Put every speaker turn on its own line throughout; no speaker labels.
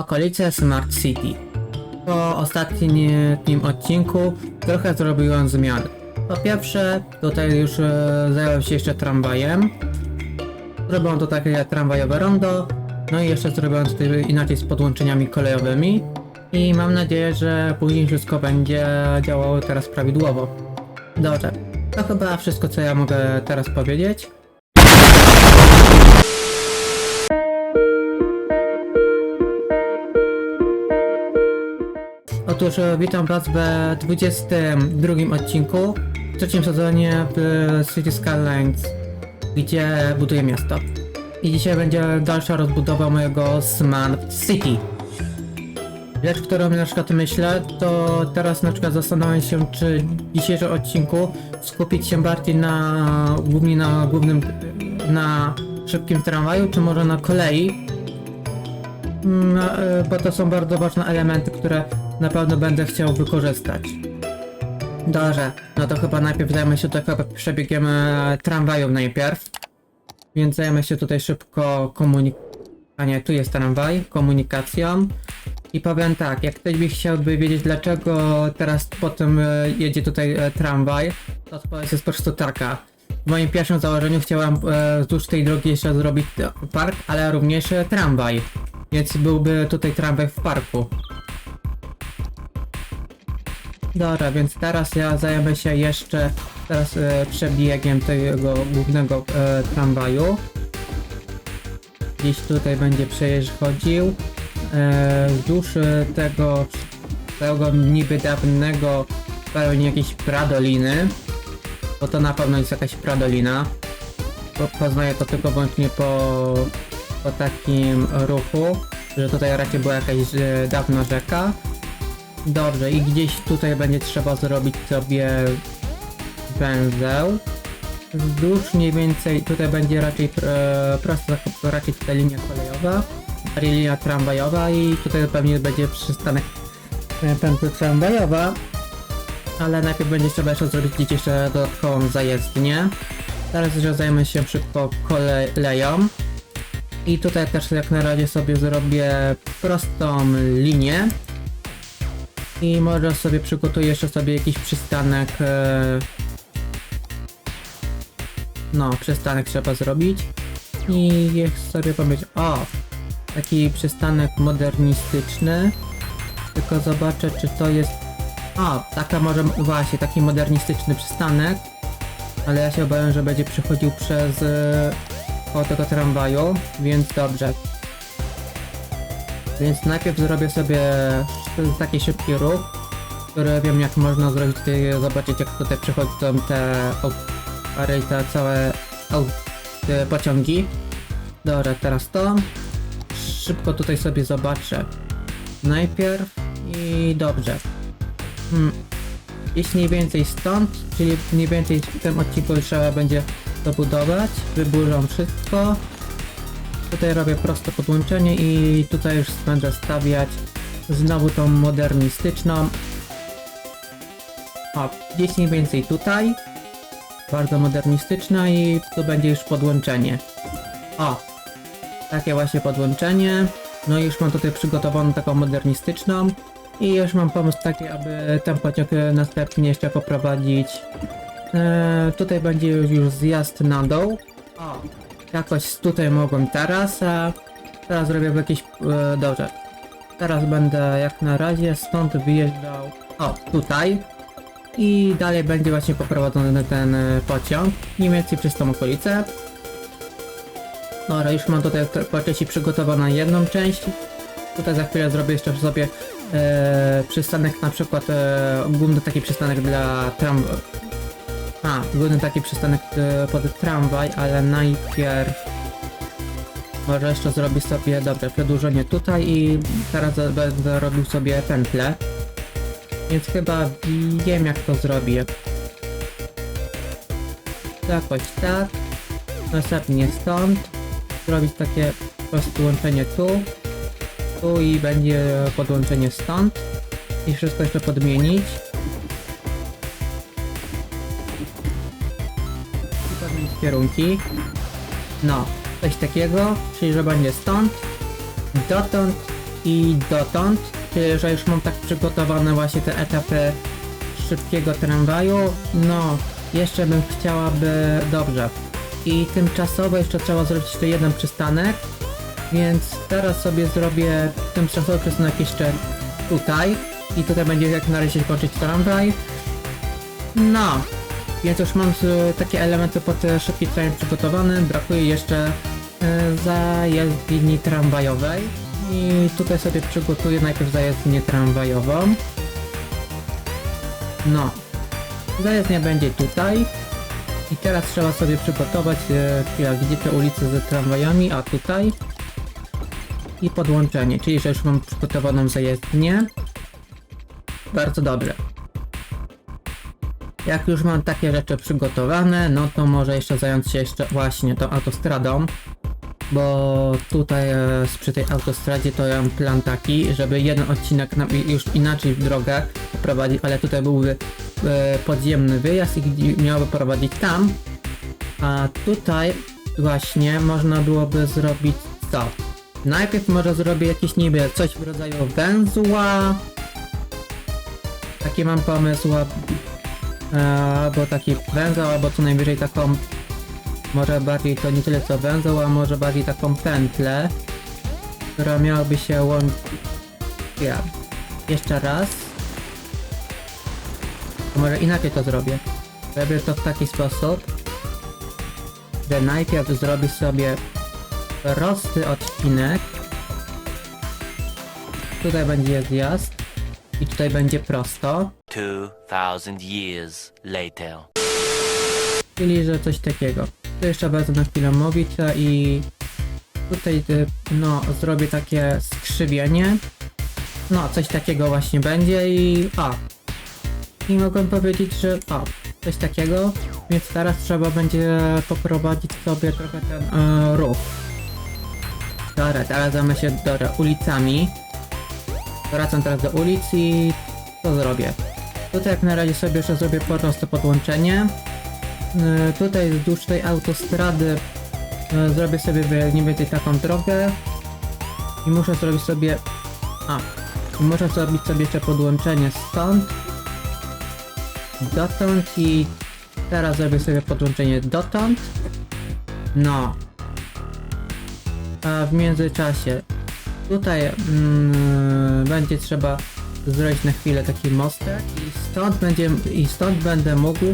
okolice Smart City. Po ostatnim odcinku trochę zrobiłem zmian. Po pierwsze, tutaj już e, zająłem się jeszcze tramwajem. Zrobiłem to takie tramwajowe rondo. No i jeszcze zrobiłem tutaj inaczej z podłączeniami kolejowymi. I mam nadzieję, że później wszystko będzie działało teraz prawidłowo. Dobrze, to chyba wszystko co ja mogę teraz powiedzieć. Otóż e, witam was w 22 odcinku w trzecim sezonie w City Skylines, gdzie buduję miasto. I dzisiaj będzie dalsza rozbudowa mojego Smart City. Rzecz, którą na przykład myślę, to teraz na przykład zastanawiam się, czy w dzisiejszym odcinku skupić się bardziej na głównie na głównym, na szybkim tramwaju, czy może na kolei, no, e, bo to są bardzo ważne elementy, które na pewno będę chciał wykorzystać. Dobrze, no to chyba najpierw zajmę się trochę przebiegiem e, tramwajów najpierw. Więc zajmę się tutaj szybko komunik... A nie, tu jest tramwaj, komunikacją. I powiem tak, jak ktoś by chciałby wiedzieć dlaczego teraz potem e, jedzie tutaj e, tramwaj, to odpowiedź jest po prostu taka. W moim pierwszym założeniu chciałem wzdłuż tej drogi jeszcze zrobić park, ale również tramwaj. Więc byłby tutaj tramwaj w parku. Dobra, więc teraz ja zajmę się jeszcze teraz e, przebiegiem tego głównego e, tramwaju. Gdzieś tutaj będzie przejeżdżał. E, wzdłuż e, tego, tego niby dawnego pełni jakieś pradoliny. Bo to na pewno jest jakaś pradolina. Po, poznaję to tylko wyłącznie po, po takim ruchu, że tutaj raczej była jakaś e, dawna rzeka. Dobrze, i gdzieś tutaj będzie trzeba zrobić sobie węzeł. Wzdłuż mniej więcej tutaj będzie raczej e, prosto raczej tutaj linia kolejowa, linia tramwajowa i tutaj pewnie będzie przystanek e, pętla tramwajowa. Ale najpierw będzie trzeba jeszcze zrobić gdzieś jeszcze dodatkową zajezdnię. Teraz już zajmę się szybko koleją. I tutaj też jak na razie sobie zrobię prostą linię. I może sobie przygotuję jeszcze sobie jakiś przystanek. E... No, przystanek trzeba zrobić. I niech sobie pomyśl. O! Taki przystanek modernistyczny. Tylko zobaczę, czy to jest. O, taka może właśnie taki modernistyczny przystanek. Ale ja się obawiam, że będzie przychodził przez e, koło tego tramwaju, więc dobrze. Więc najpierw zrobię sobie taki szybki ruch, który wiem jak można zrobić zobaczyć jak tutaj przychodzą te pary te całe te pociągi. Dobra, teraz to. Szybko tutaj sobie zobaczę. Najpierw i dobrze. Hmm. Jeśli mniej więcej stąd, czyli mniej więcej w tym odcinku trzeba będzie dobudować. Wyburzą wszystko. Tutaj robię proste podłączenie i tutaj już będę stawiać znowu tą modernistyczną. O, gdzieś mniej więcej tutaj. Bardzo modernistyczna i tu będzie już podłączenie. O, takie właśnie podłączenie. No i już mam tutaj przygotowaną taką modernistyczną. I już mam pomysł taki, aby ten pociąg następnie jeszcze poprowadzić. Eee, tutaj będzie już zjazd na dół. O, jakoś tutaj mogłem teraz, a teraz zrobię w jakiś... E, dobrze. Teraz będę jak na razie stąd wyjeżdżał... O, tutaj. I dalej będzie właśnie poprowadzony ten e, pociąg. Mniej więcej przez tą okolicę. Dobra, już mam tutaj po części przygotowaną jedną część. Tutaj za chwilę zrobię jeszcze sobie e, przystanek na przykład e, główny taki przystanek dla tram... A, główny taki przystanek e, pod tramwaj, ale najpierw może jeszcze zrobić sobie, dobrze, przedłużenie tutaj i teraz będę robił sobie pętlę. Więc chyba wiem jak to zrobię. Jakoś tak. Następnie stąd. Zrobić takie proste łączenie tu. Tu i będzie podłączenie stąd. I wszystko jeszcze podmienić. I podmienić kierunki. No, coś takiego, czyli że będzie stąd, dotąd i dotąd, czyli że już mam tak przygotowane właśnie te etapy szybkiego tramwaju, no jeszcze bym chciałaby dobrze. I tymczasowo jeszcze trzeba zrobić jeszcze jeden przystanek, więc teraz sobie zrobię tymczasowy przystanek jeszcze tutaj i tutaj będzie jak na razie kończyć tramwaj. No, więc już mam takie elementy pod szybki tramwaj przygotowany, brakuje jeszcze e, zajezdni tramwajowej i tutaj sobie przygotuję najpierw zajezdnię tramwajową. No, zajezdnia będzie tutaj i teraz trzeba sobie przygotować, e, chwila, gdzie te ulice z tramwajami, a tutaj i podłączenie, czyli że już mam przygotowaną zajezdnię. Bardzo dobrze. Jak już mam takie rzeczy przygotowane, no to może jeszcze zająć się jeszcze właśnie tą autostradą, bo tutaj e, przy tej autostradzie to ja mam plan taki, żeby jeden odcinek już inaczej w drogę prowadzić, ale tutaj byłby e, podziemny wyjazd i miałby prowadzić tam, a tutaj właśnie można byłoby zrobić co? Najpierw może zrobię jakieś niby coś w rodzaju węzła. Taki mam pomysł, e, albo taki węzeł, albo co najwyżej taką może bardziej to nie tyle co węzeł, a może bardziej taką pętlę, która miałaby się łączyć. Ja. Jeszcze raz. To może inaczej to zrobię. Robię to w taki sposób, że najpierw zrobię sobie prosty odcinek. Tutaj będzie zjazd i tutaj będzie prosto.
2,000 years later.
Czyli, że coś takiego. To jeszcze wezmę na chwilę mowicę i tutaj y, no zrobię takie skrzywienie. No, coś takiego właśnie będzie i a. I mogłem powiedzieć, że a, coś takiego. Więc teraz trzeba będzie poprowadzić sobie trochę ten e, ruch. Dobra, teraz zajmę się dobra, ulicami. Wracam teraz do ulic i co zrobię? Tutaj jak na razie sobie jeszcze zrobię po prostu podłączenie. E, tutaj wzdłuż tej autostrady e, zrobię sobie mniej więcej taką drogę i muszę zrobić sobie a muszę zrobić sobie jeszcze podłączenie stąd dotąd i teraz zrobię sobie podłączenie dotąd. No. A w międzyczasie tutaj mm, będzie trzeba zrobić na chwilę taki mostek i stąd będzie i stąd będę mógł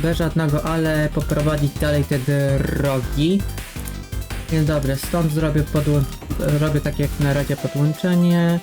bez żadnego ale poprowadzić dalej te drogi. Więc dobrze, stąd zrobię robię takie jak na razie podłączenie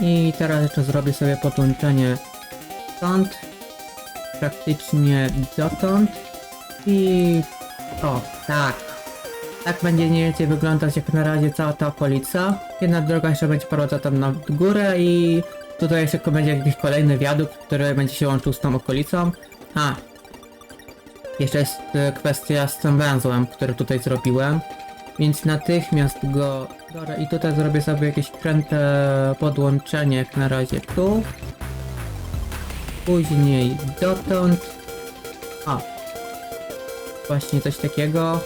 i teraz jeszcze zrobię sobie podłączenie stąd praktycznie dotąd i o, tak. Tak będzie mniej więcej wyglądać jak na razie cała ta okolica. Jedna droga jeszcze będzie prowadziła tam na górę i tutaj jeszcze będzie jakiś kolejny wiadukt, który będzie się łączył z tą okolicą. A, jeszcze jest e, kwestia z tym węzłem, który tutaj zrobiłem. Więc natychmiast go... Dobra, i tutaj zrobię sobie jakieś kręte podłączenie jak na razie tu. Później dotąd. A. Właśnie coś takiego.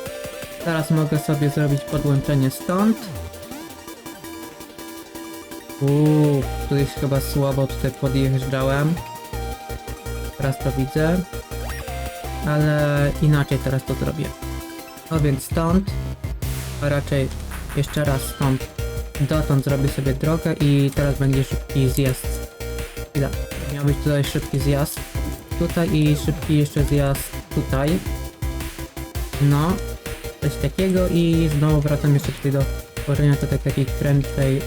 Teraz mogę sobie zrobić podłączenie stąd. Uuu, tu jest chyba słabo tutaj podjeżdżałem. Teraz to widzę ale inaczej teraz to zrobię. No więc stąd, a raczej jeszcze raz stąd, dotąd zrobię sobie drogę i teraz będzie szybki zjazd. Chwila, miał być tutaj szybki zjazd, tutaj i szybki jeszcze zjazd tutaj. No, coś takiego i znowu wracam jeszcze tutaj do tworzenia tutaj takiej krętej yy,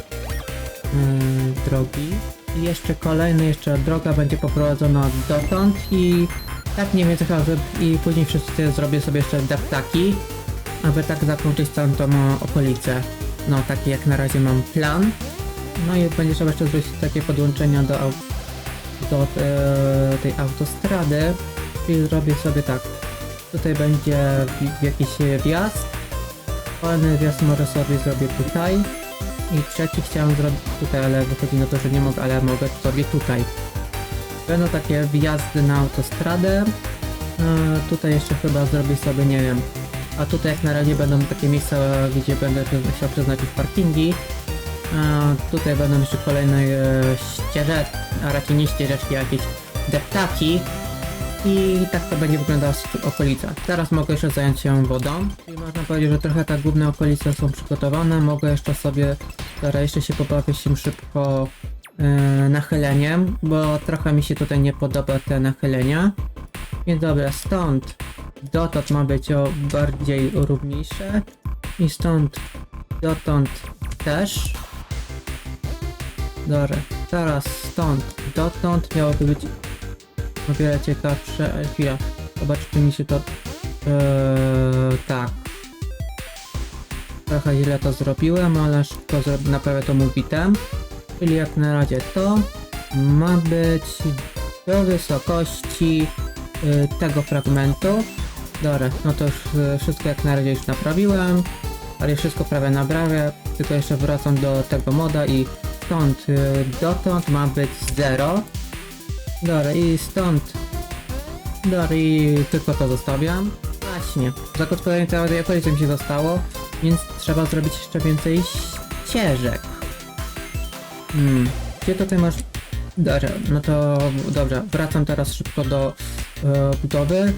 drogi. I jeszcze kolejny, jeszcze droga będzie poprowadzona dotąd i tak nie wiem co chyba i później wszyscy zrobię sobie jeszcze deptaki, aby tak zakończyć całą tą okolicę. No taki jak na razie mam plan. No i będzie trzeba jeszcze zrobić takie podłączenia do, do e, tej autostrady. Czyli zrobię sobie tak. Tutaj będzie jakiś wjazd. Kolejny wjazd może sobie zrobię tutaj. I trzeci chciałem zrobić tutaj, ale wychodzi na to, że nie mogę, ale mogę sobie tutaj. Będą takie wjazdy na autostradę. E, tutaj jeszcze chyba zrobię sobie, nie wiem. A tutaj jak na razie będą takie miejsca, gdzie będę chciał przeznaczyć parkingi. A tutaj będą jeszcze kolejne e, ścieżeczki, a raczej nie ścieżeczki, jakieś deptaki. I tak to będzie wyglądała okolica. Teraz mogę jeszcze zająć się wodą. I można powiedzieć, że trochę tak główne okolice są przygotowane. Mogę jeszcze sobie, teraz jeszcze się pobawię się szybko e, nachyleniem, bo trochę mi się tutaj nie podoba te nachylenia. Więc dobra, stąd dotąd ma być o bardziej równiejsze i stąd dotąd też. Dobra, teraz stąd dotąd miałoby być o wiele ciekawsze. E, Chwila, zobacz czy mi się to... Eee, tak. Trochę źle to zrobiłem, ale szybko zrobię, naprawię to mówitem. Czyli jak na razie to ma być do wysokości y, tego fragmentu. Dobra, no to już y, wszystko jak na razie już naprawiłem, ale wszystko prawie naprawię, tylko jeszcze wracam do tego moda i stąd y, dotąd ma być 0. Dobra, i stąd Dobra, i tylko to zostawiam. Właśnie, zagospodarowanie całej okolicy mi się zostało, więc trzeba zrobić jeszcze więcej ścieżek. Hmm, gdzie tutaj masz... Dobra, no to dobra, wracam teraz szybko do e, budowy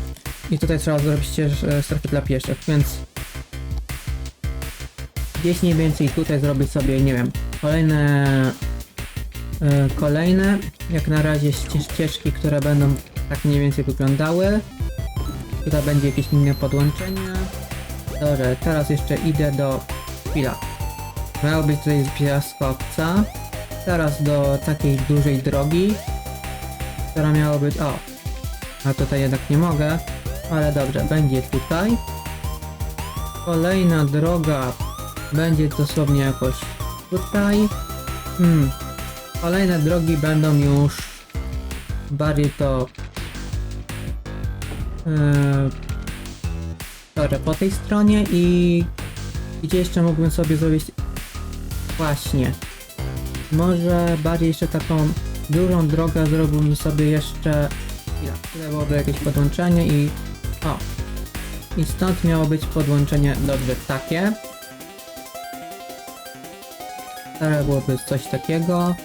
i tutaj trzeba zrobić ścież, e, dla pieszych, więc gdzieś mniej więcej tutaj zrobić sobie, nie wiem, kolejne e, kolejne, jak na razie ście- ścieżki, które będą tak mniej więcej wyglądały. Tutaj będzie jakieś inne podłączenie. Dobrze, teraz jeszcze idę do... Chwila. Miało być tutaj z piaskowca. Teraz do takiej dużej drogi, która miała być... O! A tutaj jednak nie mogę. Ale dobrze, będzie tutaj. Kolejna droga będzie dosłownie jakoś tutaj. Hmm. Kolejne drogi będą już bardziej to Dobra, po tej stronie i gdzie jeszcze mógłbym sobie zrobić właśnie może bardziej jeszcze taką dużą drogę zrobiłbym sobie jeszcze tutaj byłoby jakieś podłączenie i o. I stąd miało być podłączenie dobrze takie. Teraz byłoby coś takiego.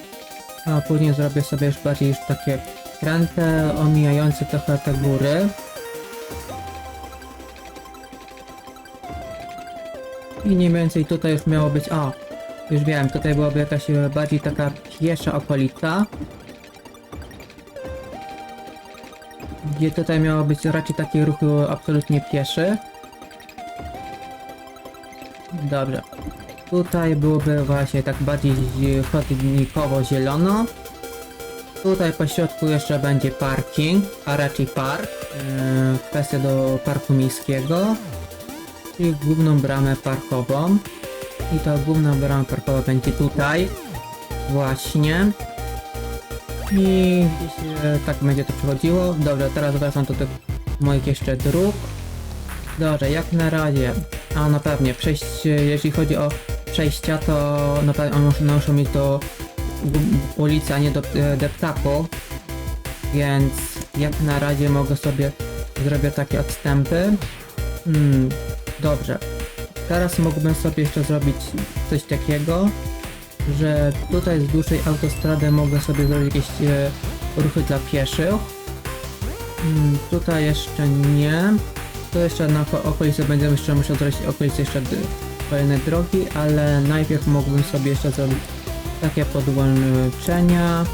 A później zrobię sobie już bardziej już takie kręte omijające trochę te góry. I mniej więcej tutaj już miało być, o, już wiem, tutaj byłaby jakaś e, bardziej taka piesza okolica. Gdzie tutaj miało być raczej taki ruch e, absolutnie pieszy. Dobrze. Tutaj byłoby właśnie tak bardziej zi- chodnikowo zielono. Tutaj po środku jeszcze będzie parking, a raczej park. Yy, kwestia do parku miejskiego czyli główną bramę parkową. I ta główna brama parkowa będzie tutaj. Właśnie. I e, tak będzie to przechodziło. Dobrze, teraz wracam do tych moich jeszcze dróg. Dobrze, jak na razie. A no pewnie, przejść, jeśli chodzi o przejścia, to na pewno muszą, mieć do ulicy, a nie do e, deptaku. Więc jak na razie mogę sobie zrobię takie odstępy. Hmm, dobrze. Teraz mógłbym sobie jeszcze zrobić coś takiego, że tutaj z dłuższej autostrady mogę sobie zrobić jakieś e, ruchy dla pieszych. Hmm, tutaj jeszcze nie. Tu jeszcze na oko- okolicy będziemy jeszcze musiał zrobić okolicy jeszcze kolejne drogi, ale najpierw mógłbym sobie jeszcze zrobić takie podłączenia.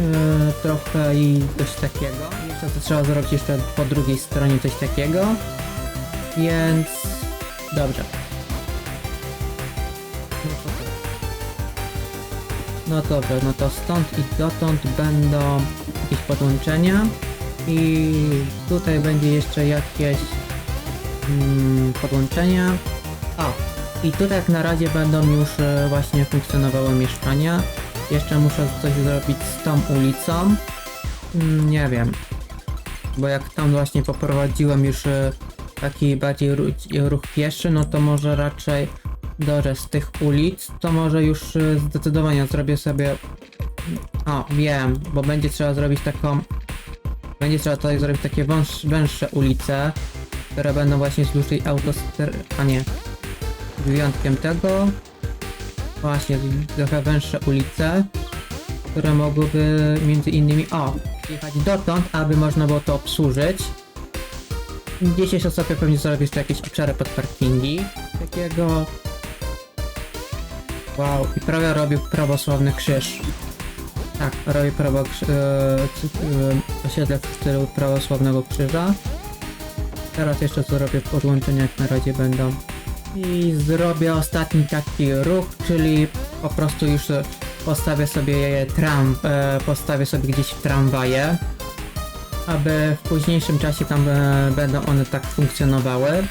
e, trochę i coś takiego. Jeszcze to trzeba zrobić jeszcze po drugiej stronie coś takiego. Więc dobrze. No dobrze, no to stąd i dotąd będą jakieś podłączenia i tutaj będzie jeszcze jakieś mm, podłączenia. O, i tutaj jak na razie będą już e, właśnie funkcjonowały mieszkania. Jeszcze muszę coś zrobić z tą ulicą. Mm, nie wiem, bo jak tam właśnie poprowadziłem już e, taki bardziej ru- ruch pieszy, no to może raczej dobrze z tych ulic, to może już e, zdecydowanie zrobię sobie o, wiem, bo będzie trzeba zrobić taką będzie trzeba tutaj zrobić takie węższe ulice, które będą właśnie wzdłuż tej autostrady, a nie z wyjątkiem tego właśnie trochę węższe ulice, które mogłyby między innymi, o, jechać dotąd, aby można było to obsłużyć. Gdzieś jeszcze sobie pewnie zrobię jeszcze jakieś obszary pod parkingi. Takiego... Wow, i prawie robił prawosławny krzyż. Tak, robię prawo c- e, osiedle w stylu prawosławnego krzyża. Teraz jeszcze zrobię podłączenia jak na razie będą. I zrobię ostatni taki ruch, czyli po prostu już postawię sobie tram, e, postawię sobie gdzieś tramwaje, aby w późniejszym czasie tam e, będą one tak funkcjonowały.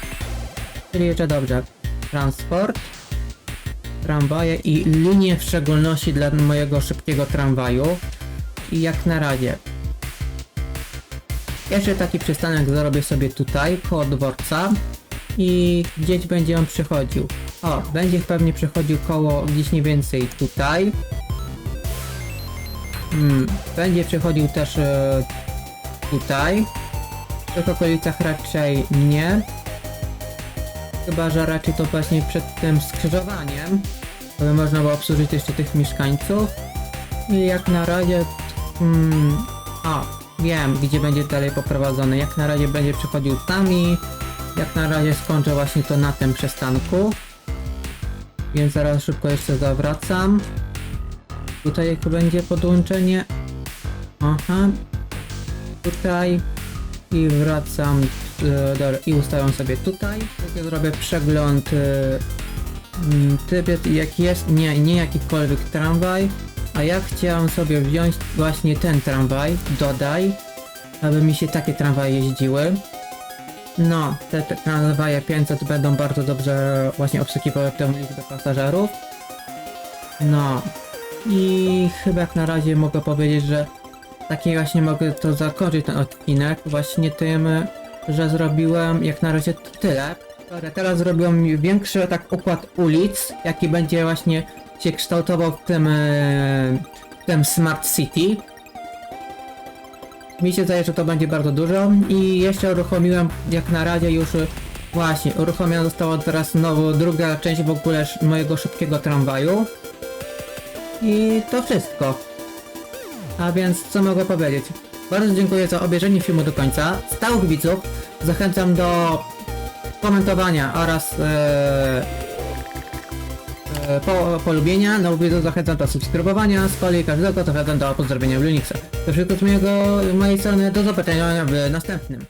Czyli jeszcze dobrze. Transport, tramwaje i linie w szczególności dla mojego szybkiego tramwaju. I jak na razie. Jeszcze taki przystanek zrobię sobie tutaj, koło dworca. I gdzieś będzie on przychodził. O, będzie pewnie przychodził koło gdzieś mniej więcej tutaj. Hmm, będzie przychodził też e, tutaj. W tych okolicach raczej nie. Chyba, że raczej to właśnie przed tym skrzyżowaniem, aby można było obsłużyć jeszcze tych mieszkańców. I jak na razie... Hmm, a, wiem, gdzie będzie dalej poprowadzony. Jak na razie będzie przychodził tam i jak na razie skończę właśnie to na tym przystanku. Więc zaraz szybko jeszcze zawracam. Tutaj jak będzie podłączenie. Aha. Tutaj. I wracam. e, i ustawiam sobie tutaj. Tutaj zrobię przegląd. e, mm, jak jest. Nie, nie jakikolwiek tramwaj. A ja chciałem sobie wziąć właśnie ten tramwaj. Dodaj. Aby mi się takie tramwaje jeździły. No, te, te tramwaje 500 będą bardzo dobrze właśnie obsługiwały tę liczbę pasażerów. No. I chyba jak na razie mogę powiedzieć, że taki właśnie mogę to zakończyć ten odcinek właśnie tym, że zrobiłem jak na razie tyle. Teraz zrobiłem większy tak układ ulic, jaki będzie właśnie się kształtował w tym, e, w tym Smart City. Mi się zdaje, że to będzie bardzo dużo i jeszcze uruchomiłem jak na razie już e, właśnie uruchomiona została teraz nowo druga część w ogóle mojego szybkiego tramwaju. I to wszystko. A więc co mogę powiedzieć? Bardzo dziękuję za obejrzenie filmu do końca. Stałych widzów zachęcam do komentowania oraz e, po, polubienia. No widzów zachęcam do subskrybowania. Z kolei każdego zachęcam do pozdrowienia w Linuxa. To wszystko z mojego, mojej strony. Do zobaczenia w następnym.